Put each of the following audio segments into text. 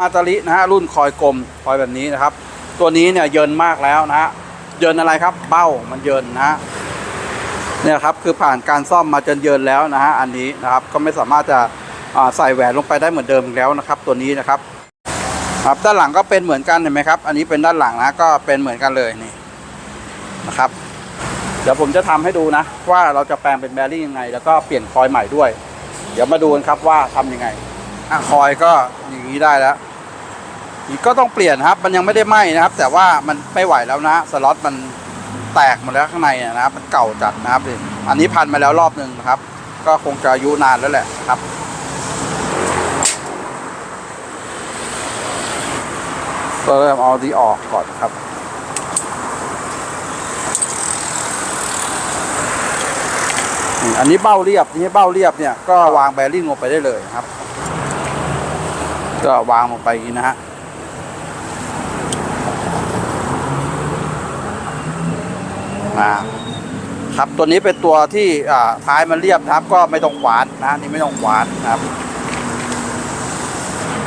มาตาลินะฮะรุ่นคอยกลมคอยแบบนี้นะครับ ตัวนี้เนี่ยเยินมากแล้วนะฮะเยินอะไรครับ เบ้ามันเยินนะฮะเนี่ยครับคือผ่านการซ่อมมาจนเยินแล้วนะฮะอันนี้นะครับก็ไม่สามารถจะใส่แหวนลงไปได้เหมือนเดิมแล้วนะครับ ตัวนี้นะครับ ครับด้านหลังก็เป็นเหมือนกันเห็นไหมครับ อันนี้เป็นด้านหลังนะก็เป็นเหมือนกันเลยนี่นะครับ เดี๋ยวผมจะทำให้ดูนะ ว่าเราจะแปลงเป็นแบริ่งยังไง แล้วก็เปลี่ยนคอยใหม่ด้วย เดี๋ยวมาดูกันครับว่าทำยังไงอะคอยก็อย่างนี้ได้แล้ว ก็ต้องเปลี่ยนครับ มันยังไม่ได้ไหม้นะครับ แต่ว่ามันไม่ไหวแล้วนะ สล็อตมันแตกหมดแล้วข้างในนะครับ มันเก่าจัดนะครับ อันนี้พันมาแล้วรอบหนึ่งนะครับ ก็คงจะอายุนานแล้วแหละครับก็เริ่มเอาดีออกก่อนครับอันนี้เบ้าเรียบนี่เบ้าเรียบเนี่ยก็วางแบริ่งลงไปได้เลยครับ ก็วางลงไปอย่างนี้นะฮะ มาครับตัวนี้เป็นตัวที่ท้ายมันเรียบนะครับ ก็ไม่ต้องขวานนะนี่ไม่ต้องขวานนะครับ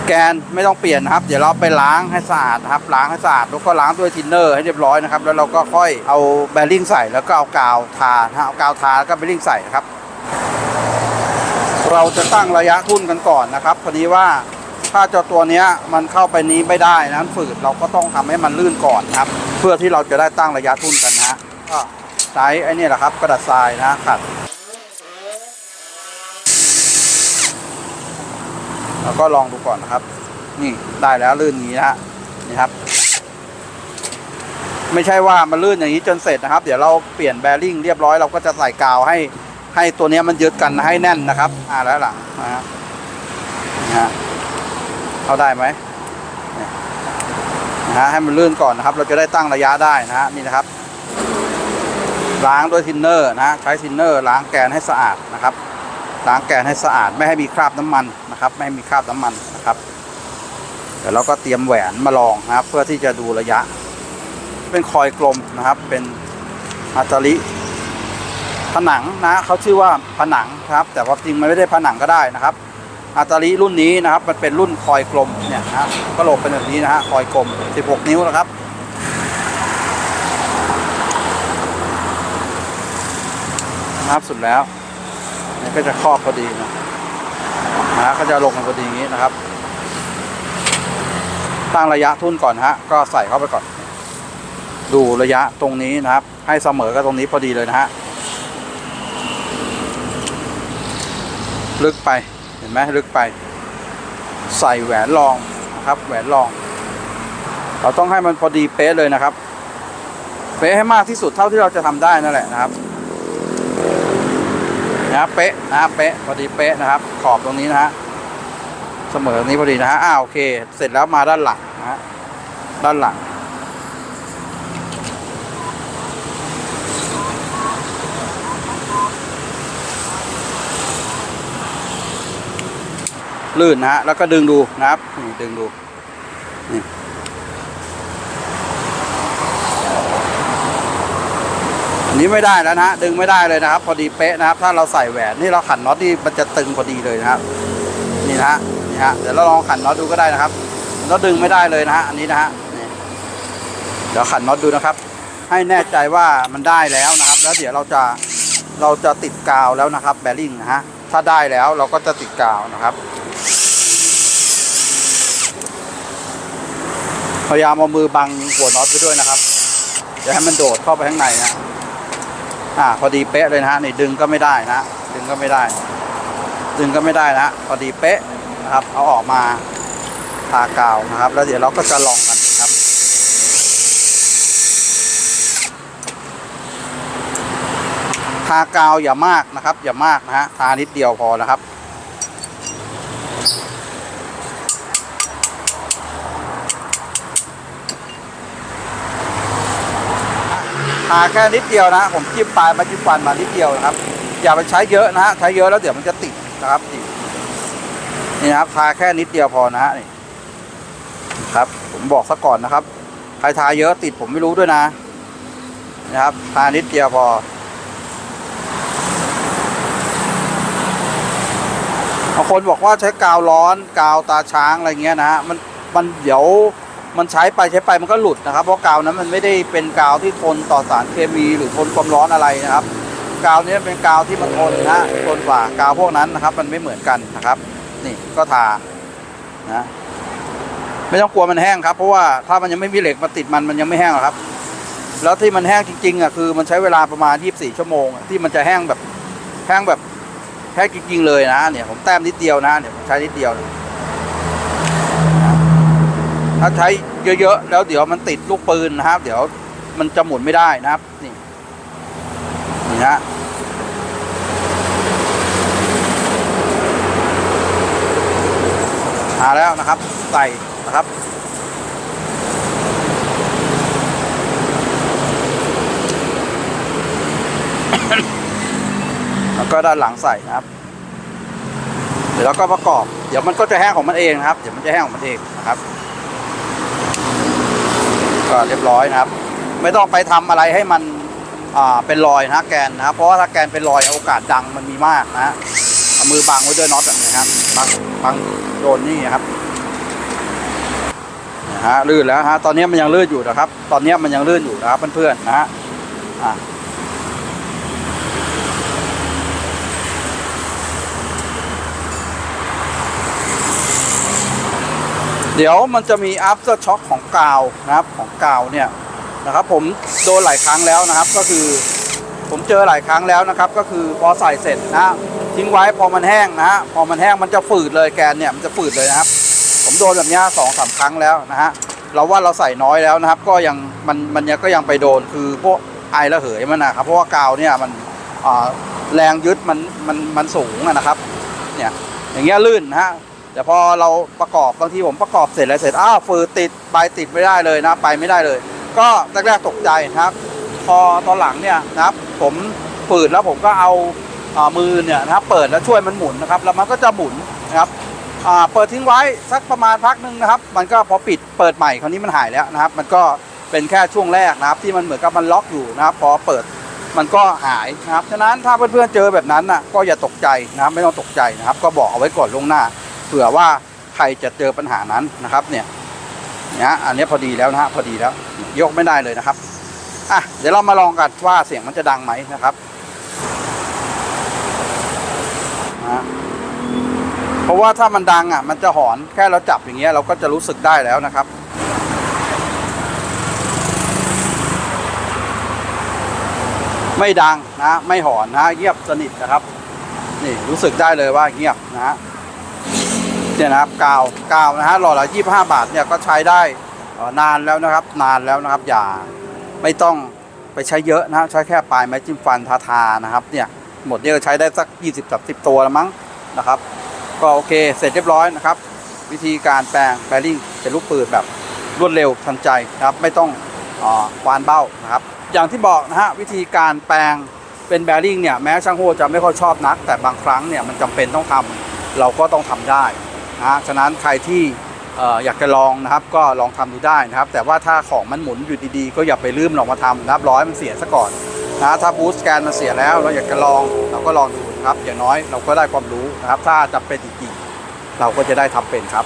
แกนไม่ต้องเปลี่ยนนะครับ เดี๋ยวเราไปล้างให้สะอาดครับล้างให้สะอาดแล้วก็ล้างด้วยทินเนอร์ให้เรียบร้อยนะครับ แล้วเราก็ค่อยเอาแบริ่งใส่แล้วก็เอากาวทาเอากาวทาแล้วก็แบริ่งใส่นะครับ เราจะตั้งระยะทุ่นกันก่อนนะครับพอดีว่าถ้าเจ้าตัวนี้มันเข้าไปนี้ไม่ได้นะฝืดเราก็ต้องทำให้มันลื่นก่อนครับ เพื่อที่เราจะได้ตั้งระยะทุ่นกัน ก็ใช้ไอ้นี่แหละครับกระดาษทรายนะขัดเราก็ลองดูก่อนนะครับ นี่ได้แล้วลื่นอย่างนี้นะฮะนี่ครับ ไม่ใช่ว่ามันลื่นอย่างนี้จนเสร็จนะครับ เดี๋ยวเราเปลี่ยนแบริ่งเรียบร้อยเราก็จะใส่กาวให้ให้ตัวเนี้ยมันยึดกันให้แน่นนะครับ อ่าแล้วลังนะฮะนะฮะเข้าได้ไหมเนี่ยนะฮะให้มันลื่นก่อนนะครับ เราจะได้ตั้งระยะได้นะฮะนี่นะครับ ล้างด้วยทินเนอร์นะฮะใช้ทินเนอร์ล้างแกนให้สะอาดนะครับ ล้างแกนให้สะอาดไม่ให้มีคราบน้ำมันนะครับ ไม่ให้มีคราบน้ำมันนะครับเดี๋ยวเราก็เตรียมแหวนมาลองนะครับ เพื่อที่จะดูระยะ เป็นคอยกลมนะครับ เป็นอาตาลิผนังนะเขาชื่อว่าผนังครับ แต่คว่าจริงมันไม่ได้ผนังก็ได้นะครับ อาตาลิรุ่นนี้นะครับ มันเป็นรุ่นคอยกลมเนี่ยนะก็โหลบเป็นแบบนี้นะฮะคอยกลม 16 นิ้วนะครับ นะครับสุดแล้วนี่ก็จะครอบพอดีนะนะฮะก็จะลงมาพอดีอย่างนี้นะครับ ตั้งระยะทุ่นก่อนฮะ ก็ใส่เข้าไปก่อน ดูระยะตรงนี้นะครับ ให้เสมอกับตรงนี้พอดีเลยนะฮะลึกไปเห็นไหมลึกไป ใส่แหวนรองนะครับ แหวนรอง เราต้องให้มันพอดีเป๊ะเลยนะครับ เป๊ะให้มากที่สุดเท่าที่เราจะทำได้นั่นแหละนะครับ นะเป๊ะนะเป๊ะพอดีเป๊ะนะครับ ขอบตรงนี้นะฮะเสมอตรงนี้พอดีนะฮะอ้าวโอเค เสร็จแล้วมาด้านหลังนะฮะด้านหลังลื่นนะฮะแล้วก็ดึงดูนะครับดึงดู อันนี้ไม่ได้แล้วนะดึงไม่ได้เลยนะครับ พอดีเป๊ะนะครับ ถ้าเราใส่แหวนนี่เราขันน็อตนี่มันจะตึงพอดีเลยนะครับนี่นะฮะนี่ฮะเดี๋ยวเราลองขันน็อตดูก็ได้นะครับน็อตดึงไม่ได้เลยนะฮะอันนี้นะฮะนี่เดี๋ยวขันน็อตดูนะครับ ให้แน่ใจว่ามันได้แล้วนะครับ แล้วเดี๋ยวเราจะเราจะติดกาวแล้วนะครับ แบริ่งนะฮะถ้าได้แล้วเราก็จะติดกาวนะครับพยายามเอามือบังหัวน็อตไปด้วยนะครับอย่าให้มันโดดเข้าไปข้างในนะ อ่าพอดีเป๊ะเลยนะฮะนี่ดึงก็ไม่ได้นะดึงก็ไม่ได้ ดึงก็ไม่ได้นะพอดีเป๊ะนะครับ เอาออกมาทากาวนะครับ แล้วเดี๋ยวเราก็จะลองกันครับทากาวอย่ามากนะครับ อย่ามากนะฮะทานิดเดียวพอนะครับ ทาแค่นิดเดียวนะ ผมจิ้มปลายมาจิ้มฟันมานิดเดียวนะครับ อย่าไปใช้เยอะนะฮะใช้เยอะแล้วเดี๋ยวมันจะติดนะครับนี่นี่นะครับทาแค่นิดเดียวพอนะฮะนี่ครับ ผมบอกซะก่อนนะครับใครทาเยอะติดผมไม่รู้ด้วยนะนะครับทานิดเดียวพอบางคนบอกว่าใช้กาวร้อนกาวตาช้างอะไรเงี้ยนะฮะมันมันเดี๋ยว มันใช้ไปใช้ไปมันก็หลุดนะครับ เพราะกาวนั้นมันไม่ได้เป็นกาวที่ทนต่อสารเคมีหรือทนความร้อนอะไรนะครับ กาวนี้เป็นกาวที่มันทนนะทนกว่ากาวพวกนั้นนะครับ มันไม่เหมือนกันนะครับ นี่ก็ทานะไม่ต้องกลัวมันแห้งครับ เพราะว่าถ้ามันยังไม่มีเหล็กมาติดมันมันยังไม่แห้งหรอกครับ แล้วที่มันแห้งจริงๆอะคือมันใช้เวลาประมาณ 24 ชั่วโมง ที่มันจะแห้งแบบแห้งแบบแห้งจริงๆเลยนะเนี่ยผมแต้มนิดเดียวนะเนี่ยผมใช้นิดเดียว ถ้าใช้เยอะๆ แล้วเดี๋ยวมันติดลูกปืนนะครับ เดี๋ยวมันจะหมุนไม่ได้นะครับ นี่ นี่ฮะหาแล้วนะครับ ใส่นะครับแล้วก็ด้านหลังใส่นะครับ เดี๋ยวเราก็ประกอบ เดี๋ยวมันก็จะแห้งของมันเองนะครับ เดี๋ยวมันจะแห้งของมันเองนะครับ ก็เรียบร้อยนะครับ ไม่ต้องไปทำอะไรให้มันอ่าเป็นรอยนะแกนนะเพราะว่าถ้าแกนเป็นรอยโอกาสดังมันมีมากนะฮะเอามือบังไว้ด้วยน็อตแบบนี้ครับบังบังโดนนี่ครับนะฮะลื่นแล้วฮะตอนนี้มันยังลื่นอยู่นะครับ ตอนนี้มันยังลื่นอยู่นะครับเพื่อนๆนะฮะอะ เดี๋ยวมันจะมี after shock ของกาวนะครับของกาวเนี่ยนะครับผมโดนหลายครั้งแล้วนะครับก็คือผมเจอหลายครั้งแล้วนะครับ ก็คือพอใส่เสร็จนะทิ้งไว้พอมันแห้งนะฮะพอมันแห้งมันจะฝืดเลยแกนเนี่ยมันจะฝืดเลยนะครับ ผมโดนแบบนี้สองสามครั้งแล้วนะฮะเราว่าเราใส่น้อยแล้วนะครับ ก็ยังมันมันยังก็ยังไปโดนคือพวกไอระเหยมันนะครับ เพราะว่ากาวเนี่ยมันแรงยึดมันมันมันสูงนะครับเนี่ยอย่างเงี้ยลื่นนะฮะ แต่พอเราประกอบบางทีผมประกอบเสร็จแล้วเสร็จอ้าวฟืดติดไปติดไม่ได้เลยนะ ไปไม่ได้เลย ก็แรกๆตกใจนะครับ พอตอนหลังเนี่ยนะครับ ผมฝืดแล้วผมก็เอาอมือเนี่ยนะครับ เปิดแล้วช่วยมันหมุนนะครับ แล้วมันก็จะหมุนนะครับเปิดทิ้งไว้สักประมาณพักหนึ่งนะครับ มันก็พอปิดเปิดใหม่คราวนี้มันหายแล้วนะครับ มันก็เป็นแค่ช่วงแรกนะครับ ที่มันเหมือนกับมันล็อกอยู่นะครับ พอเปิดมันก็หายนะครับ ฉะนั้นถ้าเพื่อนๆเจอแบบนั้นน่ะก็อย่าตกใจนะครับ ไม่ต้องตกใจนะครับ ก็บอกเอาไว้ก่อนล่วงหน้า เผื่อว่าใครจะเจอปัญหานั้นนะครับเนี่ยเนี่ยอันนี้พอดีแล้วนะฮะพอดีแล้วยกไม่ได้เลยนะครับอะเดี๋ยวเรามาลองกันว่าเสียงมันจะดังไหมนะครับนะเพราะว่าถ้ามันดังอะ มันจะหอนแค่เราจับอย่างเงี้ยเราก็จะรู้สึกได้แล้วนะครับไม่ดังนะ ไม่หอนนะเงียบสนิทนะครับ นี่รู้สึกได้เลยว่าเงียบนะฮะ เนี่ยนะครับกาวกาวนะฮะหล่อละยี่ห้าบาทเนี่ยก็ใช้ได้นานแล้วนะครับ นานแล้วนะครับ อย่าไม่ต้องไปใช้เยอะนะฮะใช้แค่ปลายไม้จิ้มฟันทาทานะครับเนี่ยหมดเนี่ยก็ใช้ได้สัก 20 30 ตัวล้วมั้งนะครับ ก็โอเคเสร็จเรียบร้อยนะครับ วิธีการแปลงแบริ่งเป็นลูกปืนแบบรวดเร็วทันใจนะครับ ไม่ต้องควานเบ้านะครับ อย่างที่บอกนะฮะวิธีการแปลงเป็นแบริ่งเนี่ยแม้ช่างโฮจะไม่ค่อยชอบนัก แต่บางครั้งเนี่ยมันจำเป็นต้องทำเราก็ต้องทำได้ นะฮะฉะนั้นใครที่อยากจะลองนะครับก็ลองทำดูได้นะครับ แต่ว่าถ้าของมันหมุนอยู่ดีๆ ก็อย่าไปลืมลองมาทำนะครับร้อยมันเสียซะก่อนนะถ้าบูสต์แกนมันเสียแล้วเราอยากจะลองเราก็ลองดูนะครับอย่างน้อยเราก็ได้ความรู้นะครับ ถ้าจำเป็นจริงๆเราก็จะได้ทำเป็นครับ